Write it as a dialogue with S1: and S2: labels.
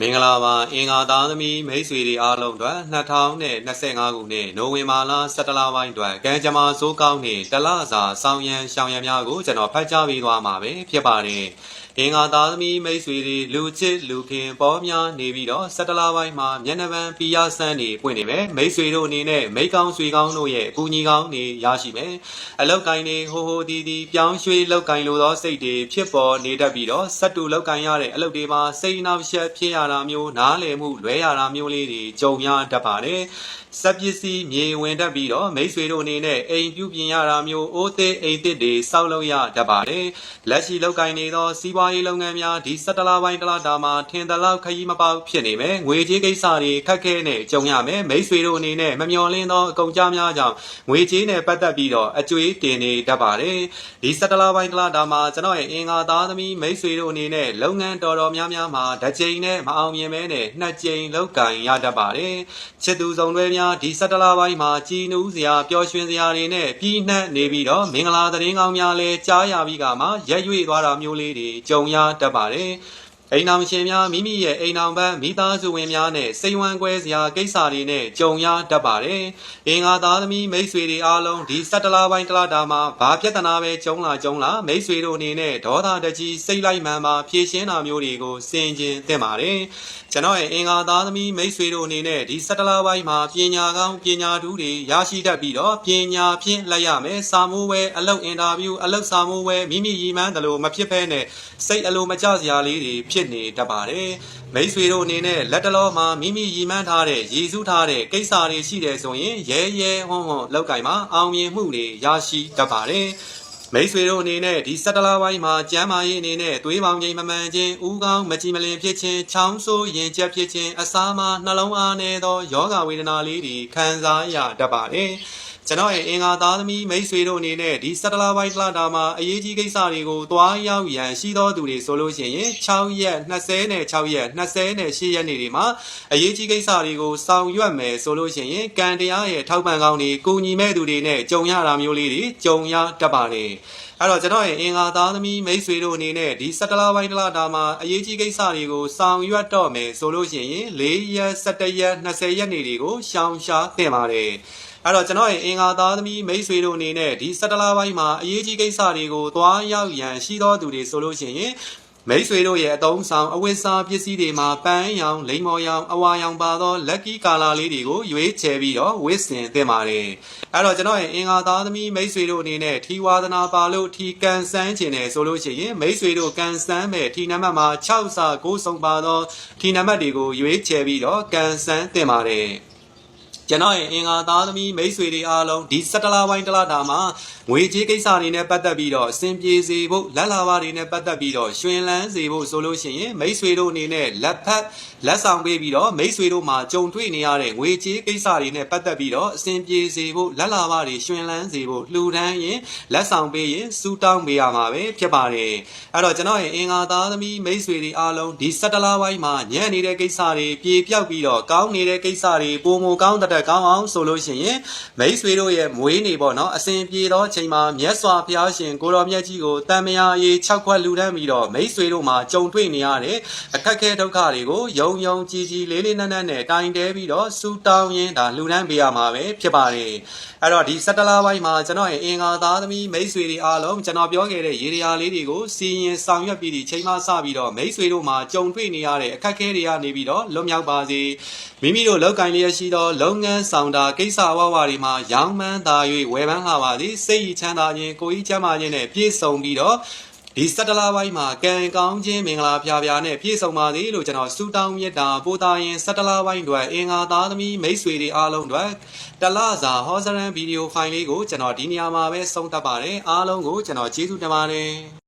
S1: မင်္ဂလာပါအင်္ဂါသားသမီးမိတ်ဆွေတွေအားလုံးအတွက်2025ခုနှစ်နိုဝင်ဘာလ17လပိုင်းအတွက်ကံကြမ္မာစိုးကောင်းနေတလစာဆောင်းရံရှောင်းရံများကိုကျွန်တော်ဖတ်ကြားပေးသွားမှာပဲဖြစ်ပါတယ်အင်္ဂါသားသမီးမိတ်ဆွေတွေလူချစ်လူခင်ပေါ်များနေပြီးတော့17လပိုင်းမှာမျက်နှာပန်းပီယာဆန်းတွေပွင့်နေမယ်မိတ်ဆွေတို့အနေနဲ့မိတ်ကောင်းဆွေကောင်းတို့ရဲ့အကူအညီကောင်းတွေရရှိမယ်အလောက်ကိုင်းတွေဟိုဟိုတီတီပြောင်းရွှေ့လောက်ကိုင်းလိုသောစိတ်တွေဖြစ်ပေါ်နေတတ်ပြီးတော့စက်တူလောက်ကိုင်းရတဲ့အလုပ်တွေမှာစိတ်နှောက်ယှက်ဖြစ်ရတာမျိုးနားလည်မှုလွဲရတာမျိုးလေးတွေကြုံရတတ်ပါတယ်စက်ပစ္စည်းမြေဝင်တတ်ပြီးတော့မိတ်ဆွေတို့အနေနဲ့အိမ်ပြုပြင်ရတာမျိုးအိုးသေးအိမ်သစ်တွေစောက်လုပ်ရတတ်ပါတယ်လက်ရှိလောက်ကိုင်းနေသောစီးပွားရေးလုပ်ငန်းများဒီ17လပိုင်းတလတာမှာထင်သလောက်ခရီးမပေါက်ဖြစ်နေမယ်ငွေကြေးကိစ္စတွေခက်ခဲနဲ့ကြုံရမယ်မိတ်ဆွေတို့အနေနဲ့မမျှော်လင့်သောအကုန်ကြားများကြောင့်ငွေကြေးနဲ့ပတ်သက်ပြီးတော့အကျွေးတင်နေတတ်ပါတယ်ဒီ17လပိုင်းတလတာမှာကျွန်တော်ရဲ့အင်္ဂါသားသမီးမိတ်ဆွေတို့အနေနဲ့လုပ်ငန်းတော်တော်များများမှာတစ်ကြိမ်နဲ့မအောင်မြင်မဲနဲ့နှစ်ကြိမ်လောက်ကင်ရတတ်ပါတယ်ချစ်သူဆောင်တွဲများဒီ17လပိုင်းမှာကြည်နူးစရာပျော်ရွှင်စရာတွေနဲ့ပြီးနှက်နေပြီးတော့မင်္ဂလာသတင်းကောင်းများလည်းကြားရပြီးကမှရက်ရွေ့သွားတာမျိုးလေးတွေကြုံရတတ်ပါတယ် အိမ်အောင်ရှင်များမိမိရဲ့အိမ်အောင်ပန်းမိသားစုဝင်များနဲ့စိတ်ဝမ်းကွဲစရာကိစ္စတွေနဲ့ကြုံရတတ်ပါတယ်။အင်္ဂါသားသမီးမိတ်ဆွေတွေအားလုံးဒီ17လပိုင်းတလတာမှာဘာပြဿနာပဲကြုံလာကြုံလာမိတ်ဆွေတို့အနေနဲ့ဒေါသတကြီးစိတ်လိုက်မှန်ပါဖြည့်ရှင်းတာမျိုးတွေကိုစင်ကျင်သင့်ပါတယ်။ကျွန်တော်ရဲ့အင်္ဂါသားသမီးမိတ်ဆွေတို့အနေနဲ့ဒီ17လပိုင်းမှာပညာကောင်းပညာထူးတွေရရှိတတ်ပြီးတော့ပညာဖြင့်လက်ရမယ်။စာမိုးဝဲအလုပ်အင်တာဗျူးအလုပ်စာမိုးဝဲမိမိရည်မှန်းတယ်လို့မဖြစ်ဖဲနဲ့စိတ်အလိုမကျစရာလေးတွေဖြစ်နေတတ်ပါတယ်။မိတ်ဆွေတို့အနေနဲ့လက်တလောမှာမိမိရည်မှန်းထားတဲ့ရည်စူးထားတဲ့ကိစ္စတွေရှိတယ်ဆိုရင်ရဲရဲဟွန်းဟွန်းလောက်ကင်မှာအောင်မြင်မှုတွေရရှိတတ်ပါတယ်။မိတ်ဆွေတို့အနေနဲ့ဒီ17လပိုင်းမှာကျမ်းမာရေးအနေနဲ့သွေးပေါင်ချိန်မမှန်ခြင်းဥကောင်းမကြည်မလင်ဖြစ်ခြင်းချောင်းဆိုးရင်ကျက်ဖြစ်ခြင်းအစာမှာနှလုံးအားနည်းသောယောဂဝေဒနာလေးတွေခံစားရတတ်ပါတယ်။ ကျွန်တော်ရဲ့အင်္ဂါသားသမီးမိတ်ဆွေတို့အနေနဲ့ဒီ17လပိုင်းတလတာမှာအရေးကြီးကိစ္စတွေကိုတွားရောက်ရန်ရှိသောသူတွေဆိုလို့ရှိရင်6ရက်20နဲ့6ရက်20နဲ့8ရက်နေ့တွေမှာအရေးကြီးကိစ္စတွေကိုဆောင်ရွက်မယ်ဆိုလို့ရှိရင်ကံတရားရဲ့ထောက်ပံ့ကောင်းတွေကိုညီမဲ့သူတွေနဲ့ကြုံရတာမျိုးလေးတွေကြုံရတတ်ပါတယ်အဲ့တော့ကျွန်တော်ရဲ့အင်္ဂါသားသမီးမိတ်ဆွေတို့အနေနဲ့ဒီ17လပိုင်းတလတာမှာအရေးကြီးကိစ္စတွေကိုဆောင်ရွက်တော့မယ်ဆိုလို့ရှိရင်4ရက်17ရက်20ရက်နေ့တွေကိုရှောင်ရှားသင့်ပါတယ် အဲ့တော့ကျွန်တော်ရဲ့အင်္ဂါသားသမီးမိတ်ဆွေတို့အနေနဲ့ဒီ17လပိုင်းမှာအရေးကြီးကိစ္စတွေကိုသွားရောက်ရန်ရှိသောသူတွေဆိုလို့ရှိရင်မိတ်ဆွေတို့ရဲ့အတုံးဆောင်အဝတ်စားပစ္စည်းတွေမှာပန်းရောင်လိမ္မော်ရောင်အဝါရောင်ပါသော lucky color လေးတွေကိုရွေးချယ်ပြီးတော့ဝတ်ဆင်သင့်ပါတယ်။အဲ့တော့ကျွန်တော်ရဲ့အင်္ဂါသားသမီးမိတ်ဆွေတို့အနေနဲ့ထီဝါသနာပါလို့ထီကန်ဆန်းခြင်းနဲ့ဆိုလို့ရှိရင်မိတ်ဆွေတို့ကန်ဆန်းမဲ့ထီနံပါတ်မှာ6စာ9စုံပါသောထီနံပါတ်တွေကိုရွေးချယ်ပြီးတော့ကန်ဆန်းသင့်ပါတယ်။ ကျွန်တော်ရဲ့အင်္ဂါသားသမီးမိတ်ဆွေတွေအားလုံးဒီ17လပိုင်းတလတာမှာငွေကြေးကိစ္စတွေနဲ့ပတ်သက်ပြီးတော့အဆင်ပြေစေဖို့လက်လာပါတွေနဲ့ပတ်သက်ပြီးတော့ရှင်လန်းစေဖို့ဆိုလို့ရှိရင်မိတ်ဆွေတို့အနေနဲ့လက်ဖက်လက်ဆောင်ပေးပြီးတော့မိတ်ဆွေတို့မှာကြုံတွေ့နေရတဲ့ငွေကြေးကိစ္စတွေနဲ့ပတ်သက်ပြီးတော့အဆင်ပြေစေဖို့လက်လာပါတွေရှင်လန်းစေဖို့လှူဒန်းရင်လက်ဆောင်ပေးရင်စူတောင်းပေးရမှာပဲဖြစ်ပါတယ်အဲ့တော့ကျွန်တော်ရဲ့အင်္ဂါသားသမီးမိတ်ဆွေတွေအားလုံးဒီ17လပိုင်းမှာညံ့နေတဲ့ကိစ္စတွေပြေပြောက်ပြီးတော့ကောင်းနေတဲ့ကိစ္စတွေပုံမကောင်းတဲ့ကောင်းအောင်ဆိုလို့ရှိရင်မိတ်ဆွေတို့ရဲ့မွေးနေပေါ့နော်အစဉ်ပြေသောအချိန်မှာမြတ်စွာဘုရားရှင်ကိုတော်မြတ်ကြီးကိုတန်မယာအေး6ခွက်လူတန်းပြီးတော့မိတ်ဆွေတို့မှာကြုံတွေ့နေရတဲ့အခက်ခဲဒုက္ခတွေကိုယုံယုံကြည်ကြည်လေးလေးနက်နက်နဲ့တိုင်တဲပြီးတော့စူတောင်းရင်းဒါလူတန်းပေးရမှာပဲဖြစ်ပါတယ်အဲ့တော့ဒီ17လပိုင်းမှာကျွန်တော်ရဲ့အင်္ဂါသားသမီးမိတ်ဆွေတွေအားလုံးကျွန်တော်ပြောခဲ့တဲ့ရေရာလေးတွေကိုစီရင်ဆောင်ရွက်ပြီးဒီချိန်မှစပြီးတော့မိတ်ဆွေတို့မှာကြုံတွေ့နေရတဲ့အခက်ခဲတွေကနေပြီးတော့လွတ်မြောက်ပါစေမိမိတို့လောက်ကင်လျက်ရှိသောလုပ်ငန်းဆောင်တာကိစ္စဝဝတွေမှာရောင်းမှန်းသာ၍ဝယ်ပန်းလာပါသည်စိတ်ဤချမ်းသာခြင်းကိုယ်ဤချမ်းသာခြင်းနဲ့ပြည့်စုံပြီးတော့ဒီစက်တလာပိုင်းမှာကံကောင်းခြင်းမင်္ဂလာဖျားဖျားနဲ့ပြည့်စုံပါသည်လို့ကျွန်တော်ဆုတောင်းမြတ်တာပို့တာရင်စက်တလာပိုင်းတွေအင်္ဂါသားသမီးမိတ်ဆွေတွေအားလုံးတွေတလစာဟောစရန်ဗီဒီယိုဖိုင်လေးကိုကျွန်တော်ဒီနေရာမှာပဲဆုံးသတ်ပါတယ်အားလုံးကိုကျွန်တော်ကျေးဇူးတင်ပါတယ်